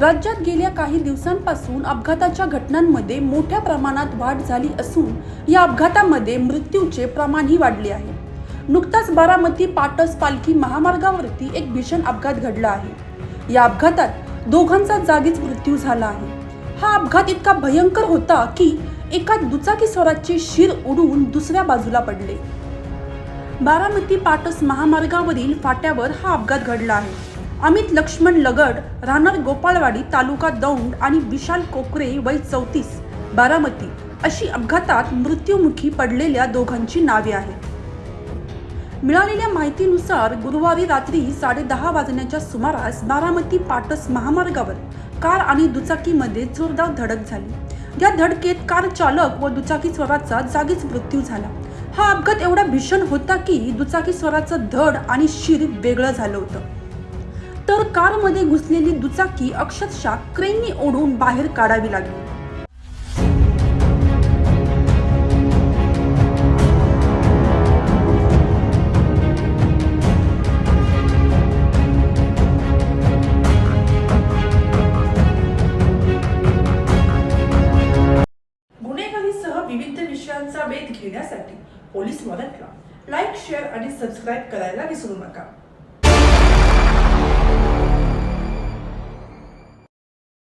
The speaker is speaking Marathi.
राज्यात गेल्या काही दिवसांपासून अपघाताच्या घटनांमध्ये मोठ्या प्रमाणात वाढ झाली असून या अपघातामध्ये मृत्यूचे प्रमाणही वाढले आहे. नुकताच बारामती पाटस पालखी महामार्गावरती एक भीषण अपघात घडला आहे. या अपघातात दोघांचा जागीच मृत्यू झाला आहे. हा अपघात इतका भयंकर होता की एका दुचाकी स्वराचे शिर उडून दुसऱ्या बाजूला पडले. बारामती पाटस महामार्गावरील फाट्यावर हा अपघात घडला आहे. अमित लक्ष्मण लगड राहणार गोपाळवाडी तालुका दौंड आणि विशाल कोकरे वय चौतीस बारामती अशी अपघातात मृत्युमुखी पडलेल्या दोघांची नावे आहेत. मिळालेल्या माहितीनुसार गुरुवारी रात्री साडेदहा वाजण्याच्या सुमारास बारामती पाटस महामार्गावर कार आणि दुचाकीमध्ये जोरदार धडक झाली. या धडकेत कार चालक व दुचाकी स्वराचा जागीच मृत्यू झाला. हा अपघात एवढा भीषण होता की दुचाकी स्वराचं धड आणि शिर वेगळं झालं होतं. कारमध्ये घुसलेली दुचाकी अक्षरशः क्रेननी ओढून बाहेर काढावी लागली. गुन्हेगारीसह विविध विषयांचा वेध घेण्यासाठी पोलीस मदतला. लाईक शेअर आणि सबस्क्राईब करायला विसरू नका.